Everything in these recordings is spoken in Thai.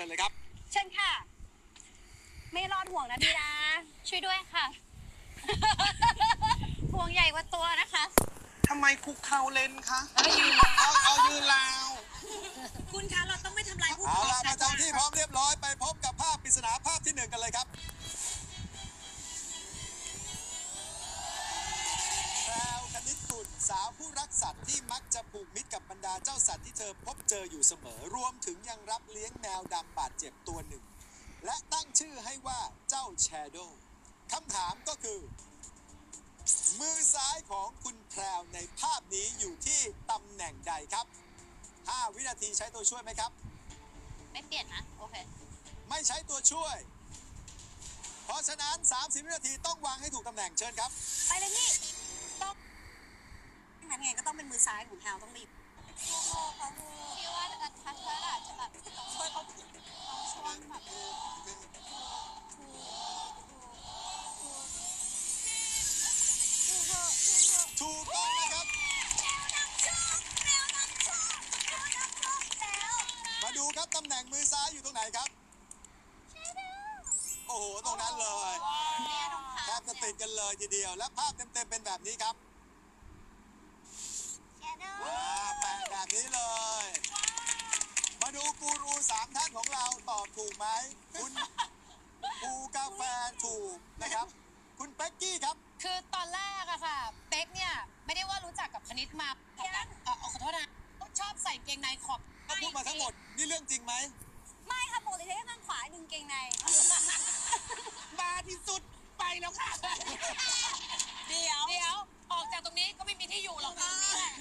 ชิญเลยครับเชิญค่ะ ไม่รอดห่วงนะพี่นะช่วยด้วยค่ะ ห่วงใหญ่กว่าตัวนะคะทำไมคุกเข่าเลนคะแล้วยืนเอาเอายืนลาวคุณคะเราต้องไม่ทำลายผู้เอาปกครล่ะองประจำที่พร้อมเรียบร้อยไปพบกับภาพปริศนาภาพที่หนึ่งกันเลยครับ สาวผู้รักสัตว์ที่มักจะผูกมิตรกับบรรดาเจ้าสัตว์ที่เธอพบเจออยู่เสมอ รวมถึงยังรับเลี้ยงแมวดำบาดเจ็บตัวหนึ่ง และตั้งชื่อให้ว่าเจ้าแชโดคำถามก็คือ มือซ้ายของคุณแพรวในภาพนี้อยู่ที่ตำแหน่งใดครับ 5 วินาทีใช้ตัวช่วยไหมครับ ไม่เปลี่ยนนะ โอเค ไม่ใช้ตัวช่วย เพราะฉะนั้น 30 วินาทีต้องวางให้ถูกตำแหน่งเชิญครับ ไปเลยพี่ต้อง นั้นไงก็ต้องเป็นมือซ้ายของแฮวต้องบีบ ถูกนะครับ คุณเป๊กกี้ครับ คือตอนแรกอะค่ะ เป๊กเนี่ย ไม่ได้ว่ารู้จักกับคณิตมาเอ่อขอโทษนะชอบใส่เกงในขอบก็พูดมาทั้งหมด นี่เรื่องจริงไหม ไม่ค่ะปกติใช้ข้างขวาดึงเกงใน มาที่สุดไปแล้วค่ะ เดี๋ยว เดี๋ยว ออกจากตรงนี้ก็ไม่มีที่อยู่หรอกอยู่ตรงนี้แหละ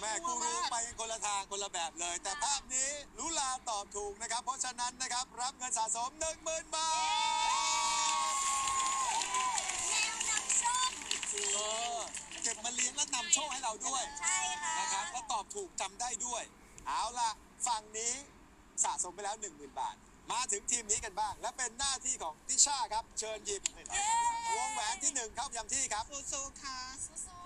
แม่กูรู้ไปกันคนละทางคนละแบบเลย แต่ภาพนี้ลุลาตอบถูกนะครับ เพราะฉะนั้นนะครับ รับเงินสะสม 1 0,000 บาท โชคให้เราด้วยใช่ค่ะนะครับและตอบถูกจำได้ด้วย เอาล่ะฝั่งนี้สะสมไปแล้ว 10,000 บาท มาถึงทีมนี้กันบ้าง และเป็นหน้าที่ของติช่าครับ เชิญหยิบวงแหวนที่หนึ่งเข้าประจำที่ครับ โซโซค่ะสู้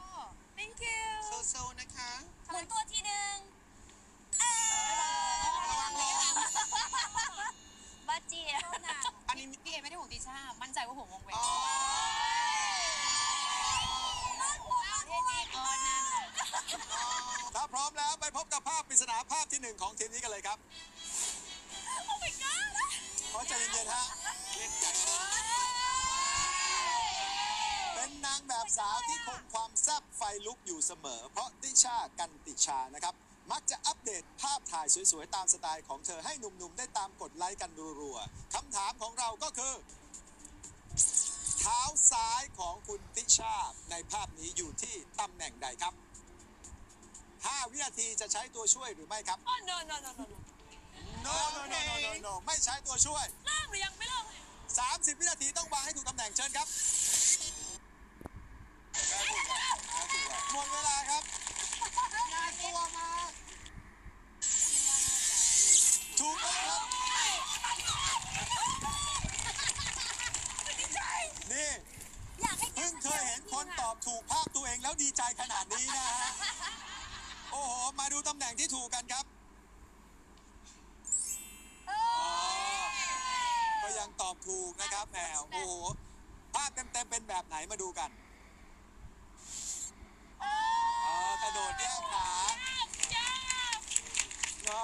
thank you โซโซนะคะ หมุนตัวทีหนึ่งเอ้ยระวังร้อนบ้าเจียวนะอันนี้ๆพี่เอไม่ได้ห่วงติช่ามั่นใจว่าห่วงวงแหวนอ๋อ เท่ๆเออนั่น ถ้าพร้อมแล้วไปพบกับภาพปริศนาภาพที่หนึ่งของทีมนี้กันเลยครับโอ้ my god ขอใจเย็นๆฮะเล่นใหญ่เป็นนางแบบสาวที่คงความแซ่บไฟลุกอยู่เสมอ เพราะติชากันติชานะครับ มักจะอัปเดตภาพถ่ายสวยๆ ตามสไตล์ของเธอให้หนุ่มๆ ได้ตามกดไลค์กันรัวๆคำถามของเราก็คือเท้าซ้ายของคุณติชาในภาพนี้อยู่ที่ตำแหน่งใดครับ 5 วินาทีจะใช้ตัวช่วยหรือไม่ครับ Oh, no, no, no, no, no. โนโนโนโนไม่ใช้ตัวช่วย เริ่มหรือยังไม่เริ่ม30 วินาทีต้องวางให้ถูกตำแหน่งเชิญครับหมดเวลาครับยาตัวมาถูกครับ พิ่งเคยเห็นคนตอบถูกภาพตัวเองแล้วดีใจขนาดนี้นะฮะ โอ้โห มาดูตำแหน่งที่ถูกกันครับอ๋อก็ยังตอบถูกนะครับแหมโอ้โห ภาพเต็มๆเป็นแบบไหนมาดูกันอ๋อกระโดดแยกขาก็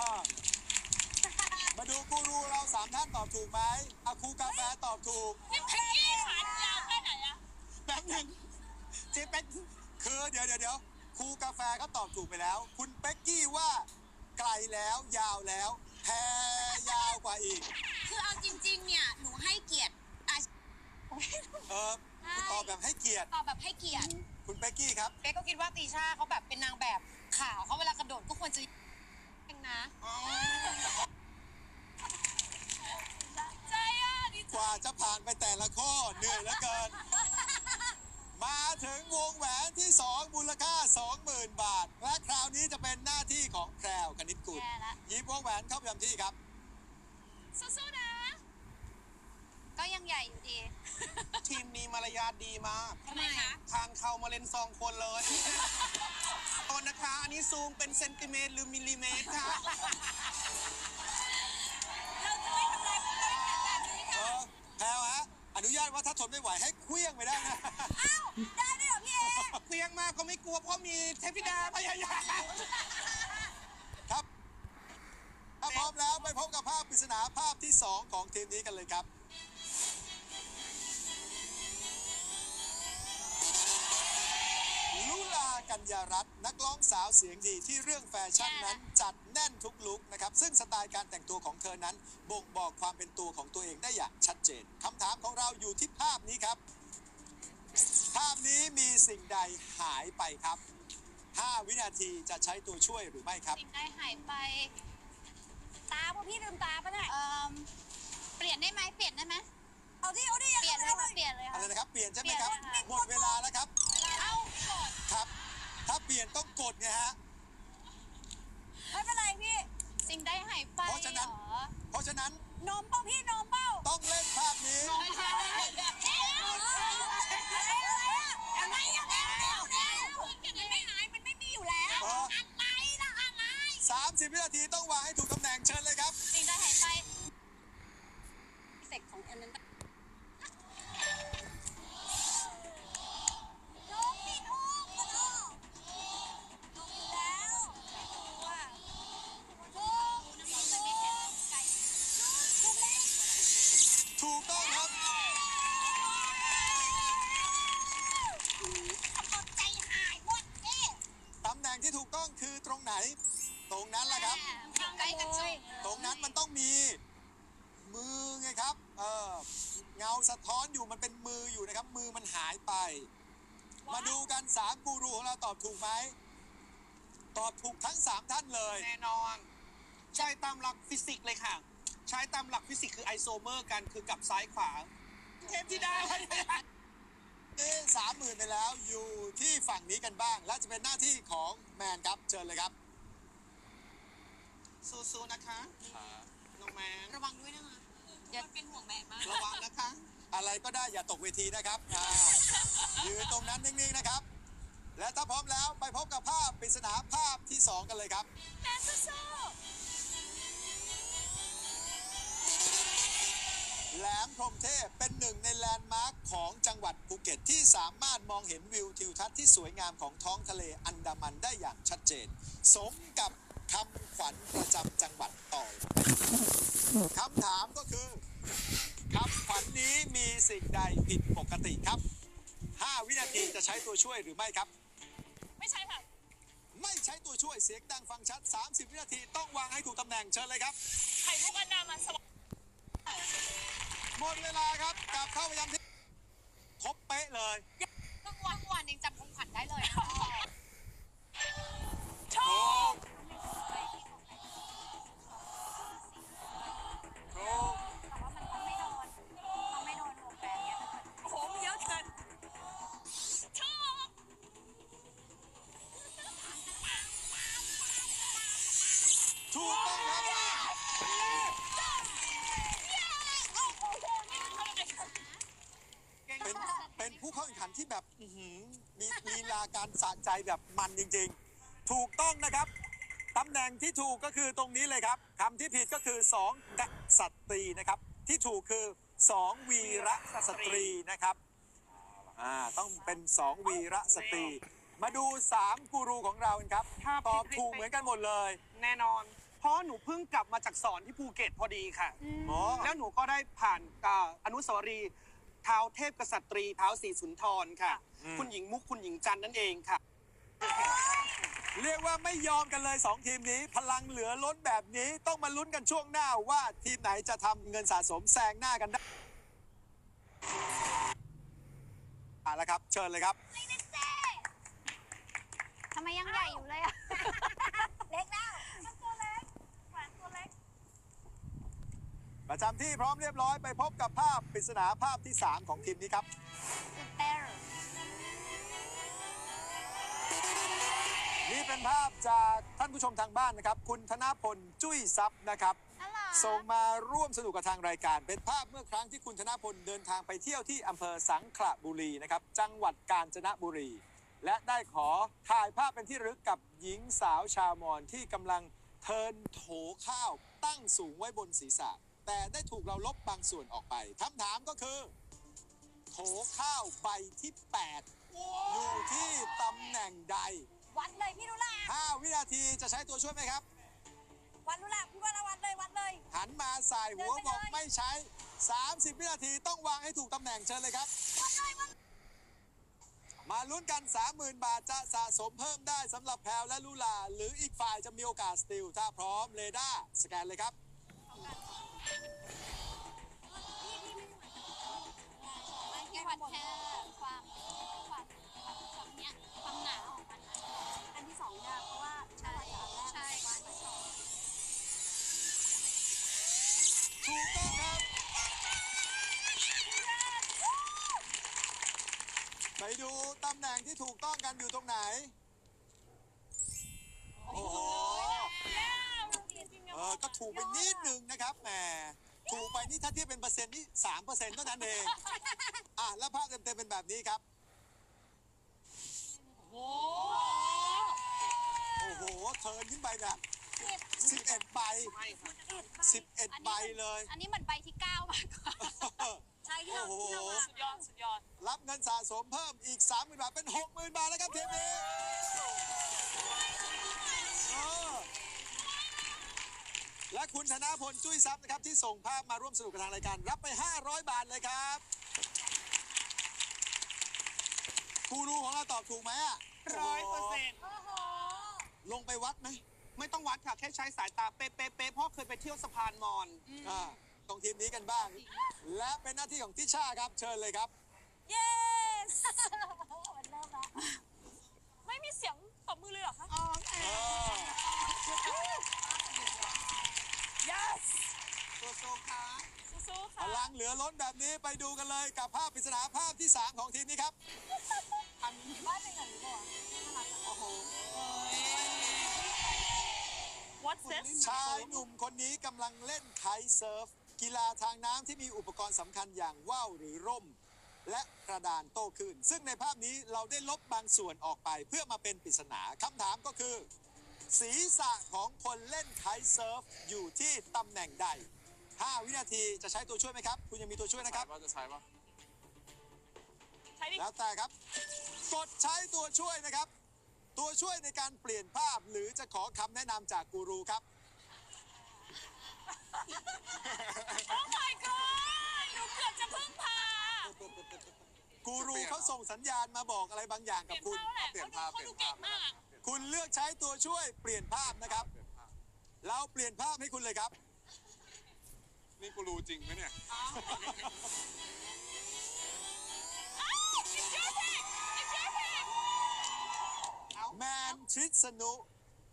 มาดูกูรูเราสามท่านตอบถูกไหมอาครูกาแฟตอบถูก บหนึงเจ๊เป็กคือเดี๋ยวเดี๋ยวเดี๋ยวครูกาแฟก็ตอบถูกไปแล้ว คุณเป๊กกี้ว่าไกลแล้วยาวแล้วแพรยาวกว่าอีก คือเอาจริง ๆ เนี่ยหนูให้เกียรติอาชีพเออคุณตอบแบบให้เกียรติ ตอบแบบให้เกียรติคุณเป๊กกี้ครับ เป๊กก็คิดว่าติช่าเขาแบบเป็นนางแบบขาวเขาเวลากระโดดก็ควรจะเองนะ อ๋อ ใจอะดิ กว่าจะผ่านไปแต่ละข้อเหนื่อยเหลือเกิน มาถึงวงแหวนที่ 2 มูลค่า 20,000 บาท และคราวนี้จะเป็นหน้าที่ของแพรวคณิตกุลแย่ละ หยิบวงแหวนเข้าประจำที่ครับ สู้ๆนะ ก็ยังใหญ่อยู่ดีทีมมีมารยาทดีมาก ทำไมคะ ทางเข้ามาเล่นสองคนเลยโทษนะคะ อันนี้ซูมเป็นเซนติเมตรหรือมิลลิเมตรคะ ทนไม่ไหวให้เคลี้ยงไปได้นะได้ด้วยเหรอพี่เอเคลี้ยงมากก็ไม่กลัวเพราะมีเทพธิดาพยายามครับถ้าพร้อมแล้วไปพบกับภาพปริศนาภาพที่ 2 ของทีมนี้กันเลยครับ กัญญารัตน์นักร้องสาวเสียงดีที่เรื่องแฟชั่นนั้นจัดแน่นทุกลุคนะครับซึ่งสไตล์การแต่งตัวของเธอนั้น บ่งบอกความเป็นตัวของตัวเองได้อย่างชัดเจนคำถามของเราอยู่ที่ภาพนี้ครับ ภาพนี้มีสิ่งใดหายไปครับ 5 วินาทีจะใช้ตัวช่วยหรือไม่ครับ สิ่งใดหายไป ตาพวกพี่ลืมตาปะเนี่ยเอ่อเปลี่ยนได้ไหมเปลี่ยนได้ไหมเอาที่เอาที่ยังเปลี่ยนเลยค่ะเปลี่ยนเลยอะไรค่ะนะครับ เปลี่ยนใช่ไหมครับ เปลี่ยนค่ะ หมดเวลาแล้วครับ เอ้าก่อน ครับ ถ้าเปลี่ยนต้องกดไงฮะ ไม่เป็นไรพี่ สิ่งใดหายไปเพราะฉะนั้นเหรอ เพราะฉะนั้นนมเป้าพี่นมเป้าต้องเล่นภาพนี้อะไรอะอะ ไหน ตรงนั้นแหละครับ ใกล้กันเลยตรงนั้นมันต้องมี มือไงครับเออเงาสะท้อนอยู่มันเป็นมืออยู่นะครับ มือมันหายไป มาดูกันสามกูรูของเราตอบถูกไหมตอบถูกทั้งสามท่านเลย แน่นอน ใช้ตามหลักฟิสิกส์เลยค่ะ ใช้ตามหลักฟิสิกส์คือไอโซเมอร์กันคือกลับซ้ายขวา เทพธิดาพยายามนี่สามหมื่นไปแล้วอยู่ที่ฝั่งนี้กันบ้าง และจะเป็นหน้าที่ของแมนครับ เชิญเลยครับ สู้ๆนะคะน้องแมนระวังด้วยนะคะอย่าเป็นห่วงแม่มาก ระวังนะคะ อะไรก็ได้อย่าตกเวทีนะครับอ่ายืนตรงนั้นนิ่งๆนะครับ และถ้าพร้อมแล้วไปพบกับภาพปริศนาภาพที่2กันเลยครับ แม่สู้แหลมพรหมเทพเป็นหนึ่งในแลนด์มาร์คของจังหวัดภูเก็ตที่สามารถมองเห็นวิวทิวทัศน์ที่สวยงามของท้องทะเลอันดามันได้อย่างชัดเจน สมกับ คำขวัญประจำจังหวัดต่อคำถามก็คือคำขวัญนี้มีสิ่งใดผิดปกติครับ 5 วินาทีจะใช้ตัวช่วยหรือไม่ครับ ไม่ใช่ค่ะ ไม่ใช้ตัวช่วยเสียงดังฟังชัด 30 วินาทีต้องวางให้ถูกตำแหน่งเชิญเลยครับไข่มุกอันดามันสวรรค์หมดเวลาครับกลับเข้าไปยังที่ครบเป๊ะเลยเมื่อวันวันยังจำคำขวัญได้เลยนะถูก แต่ว่ามันต้องไม่โดนต้องไม่โดนวงแบนเนี่ยโอ้โหเยอะเกินชอบถูกต้องครับเป็นเป็นผู้เข้าแข่งขันที่แบบอื้อหือมีลีลาการสะใจแบบมันจริงๆ ถูกต้องนะครับตำแหน่งที่ถูกก็คือตรงนี้เลยครับคำที่ผิดก็คือ2 กษัตรีนะครับ ที่ถูกคือ2วีระสตรีนะครับอ่าต้องเป็น2วีระสตรี มาดู3กูรูของเรากันครับถ้าตอบถูกเหมือนกันหมดเลยแน่นอน เพราะหนูเพิ่งกลับมาจากสอนที่ภูเก็ตพอดีค่ะอ๋อแล้วหนูก็ได้ผ่านอ่าอนุสาวรีย์เท้าเทพกษัตรีเท้าสีสุนทรค่ะ คุณหญิงมุกคุณหญิงจันทร์นั่นเองค่ะ เรียกว่าไม่ยอมกันเลย 2 ทีมนี้ พลังเหลือล้นแบบนี้ต้องมาลุ้นกันช่วงหน้าว่าทีมไหนจะทำเงินสะสมแซงหน้ากันได้อะแล้วครับ เชิญเลยครับ ทำไมยังใหญ่อยู่เลยอะเล็กแล้วมันตัวเล็กแหวนตัวเล็ก ประจำที่พร้อมเรียบร้อยไปพบกับภาพปริศนาภาพที่ 3 ของทีมนี้ครับ นี่เป็นภาพจากท่านผู้ชมทางบ้านนะครับ คุณธนพลจุ้ยทรัพย์นะครับอะไรส่งมาร่วมสนุกกับทางรายการ เป็นภาพเมื่อครั้งที่คุณธนพลเดินทางไปเที่ยวที่อำเภอสังขละบุรีนะครับ จังหวัดกาญจนบุรี และได้ขอถ่ายภาพเป็นที่ระลึกกับหญิงสาวชาวมอญที่กำลังเทินโถข้าวตั้งสูงไว้บนศีรษะ แต่ได้ถูกเราลบบางส่วนออกไปคำถามก็คือ โถข้าวใบที่ 8 อยู่ที่ตำแหน่งใด วัดเลยพี่ลุลา5 วินาทีจะใช้ตัวช่วยไหมครับ วัดลุลาพี่ว่าเราวัดเลยวัดเลย หันมาสายหัวเดินไปบอกเลยไม่ใช้ 30 วินาทีต้องวางให้ถูกตำแหน่งเชิญเลยครับ วัดเลยวัดมาลุ้นกัน 30,000 บาทจะสะสมเพิ่มได้สำหรับแพลวและลูลา หรืออีกฝ่ายจะมีโอกาสสติลถ้าพร้อมเรดาร์สแกนเลยครับที่วัดแค่ความ ไปดูตำแหน่งที่ถูกต้องกันอยู่ตรงไหน โอ้โหเออก็ถูกไปนิดนึงนะครับแหมถูกไปนี่ถ้าเทียบเป็นเปอร์เซ็นต์นี่สามเปอร์เซ็นต์เท่านั้นเอง อะ แล้วภาพเต็มๆเป็นแบบนี้ครับ โอ้โอ้โหเทิร์นขึ้นไปแบบ11ใบไม่ค่ะ11ใบเลย อันนี้เหมือนใบที่เก้ามากกว่าใช่ที่เราโอ้โห ที่เราวางสุดยอดสุดยอด รับเงินสะสมเพิ่มอีก 30,000 บาท เป็น 60,000 บาทแล้วครับทีมนี้เออและคุณธนาพลจุ้ยทรัพย์นะครับ ที่ส่งภาพมาร่วมสนุกกับทางรายการ รับไป 500 บาทเลยครับกูรูของเราตอบถูกไหมอะร้อยเปอร์เซ็นต์โอ้โหลงไปวัดไหมไม่ต้องวัดค่ะ แค่ใช้สายตาเป๊ะๆๆเพราะเคยไปเที่ยวสะพานมอน อ่า ตรงทีมนี้กันบ้าง และเป็นหน้าที่ของทิชาครับ เชิญเลยครับ เย้ มันเริ่มแล้วไม่มีเสียงตบมือเลยเหรอคะเออ yes ตัวโซค่ะสู้ๆพค่ะลังเหลือล้นแบบนี้ไปดูกันเลยกับภาพปริศนาภาพที่ 3 ของทีมนี้ครับ อันนี้บ้านเป็นอย่างนี้เหรอน่ารักจังโอ้โหวัดเซตชายหนุ่มคนนี้กำลังเล่นไคท์เซิร์ฟ กีฬาทางน้ำที่มีอุปกรณ์สำคัญอย่างว่าวหรือร่ม และกระดานโต้คลื่นซึ่งในภาพนี้เราได้ลบบางส่วนออกไปเพื่อมาเป็นปริศนาคำถามก็คือ ศีรษะของคนเล่นไคท์เซิร์ฟอยู่ที่ตำแหน่งใด 5 วินาทีจะใช้ตัวช่วยไหมครับ คุณยังมีตัวช่วยนะครับ ว่าจะใช้ปะใช้ดิแล้วแต่ครับ กดใช้ตัวช่วยนะครับ ตัวช่วยในการเปลี่ยนภาพหรือจะขอคำแนะนำจากกูรูครับ โอ้ my god หนูเกือบจะพึ่งพากูรูเขาส่งสัญญาณมาบอกอะไรบางอย่างเปลี่กับยนคุณ ภาพแหละเปลี่ยนภาพ เขาดูเก่งมากคุณเลือกใช้ตัวช่วยเปลี่ยนภาพนะครับเปลี่ยนภาพเราเปลี่ยนภาพให้คุณเลยครับ นี่กูรู้จริงไหมเนี่ย อ้าว it's your pick it's your pick แมนชิดสนุ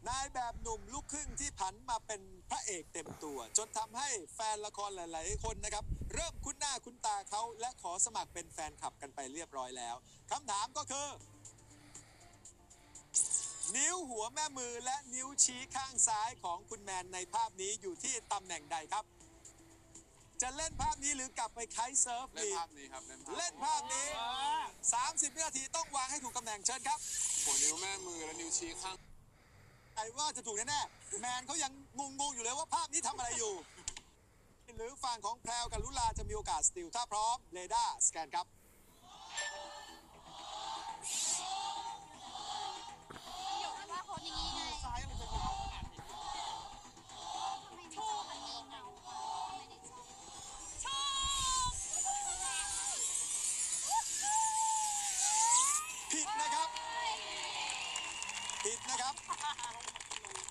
นายแบบหนุ่มลูกครึ่งที่ผันมาเป็นพระเอกเต็มตัว จนทำให้แฟนละครหลาย ๆ คนนะครับ เริ่มคุ้นหน้าคุ้นตาเขาและขอสมัครเป็นแฟนคลับกันไปเรียบร้อยแล้วคำถามก็คือ นิ้วหัวแม่มือและนิ้วชี้ข้างซ้ายของคุณแมนในภาพนี้อยู่ที่ตำแหน่งใดครับ จะเล่นภาพนี้หรือกลับไปไคท์เซิร์ฟเล่นดีภาพนี้ครับเล่นภาพเล่นภาพนี้ 30 วินาทีต้องวางให้ถูกตำแหน่งเชิญครับ หัวนิ้วแม่มือและนิ้วชี้ข้าง ใครว่าจะถูกแน่ๆแมนเขายังงงๆอยู่เลยว่าภาพนี้ทำอะไรอยู่ หรือฝั่งของแพรวกับลุลาจะมีโอกาสสติลถ้าพร้อมเรดาร์สแกนครับหยกว่าคนอย่างนี้ไงซ้ายอะไรจะยาวขนาดนี้ทำไมไม่ชอบอันนี้เงาไม่ได้ชอบชอบผิดนะครับ ผิดนะครับ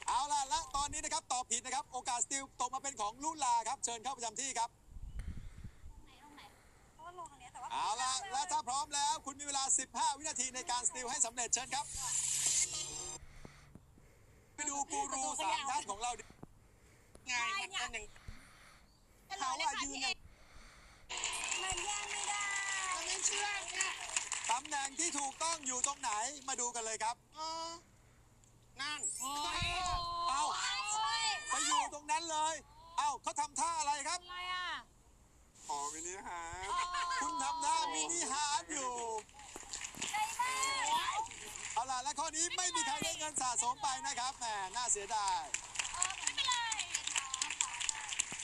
เอาล่ะและตอนนี้นะครับตอบผิดนะครับ โอกาสสติลตกมาเป็นของลุลาครับ เชิญเข้าประจำที่ครับไหนตรงไหนเพราะว่าลงทางเนี้ยแต่ว่าเอาล่ะและถ้าพร้อมแล้วคุณมีเวลา 15 วินาทีในการสติลให้สำเร็จเชิญครับ ไปดูกูรูสามท่านของเราดิไงมันเป็นอย่างเฉลยเลยค่ะพี่เอกมันแย่งไม่ได้ไม่เชื่อเนี่ยตำแหน่งที่ถูกต้องอยู่ตรงไหนมาดูกันเลยครับ เออ นั่นโอ้เอ้าโอ้ยไปอยู่ตรงนั้นเลย เอ้าเขาทำท่าอะไรครับอะไรอะขอมินิฮาร์ดคุณทำท่ามินิฮาร์ดอยู่เอาล่ะและข้อนี้ไม่มีใครได้เงินสะสมไปนะครับแหมน่าเสียดายไม่เป็นไร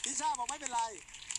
พิชาบอกไม่เป็นไร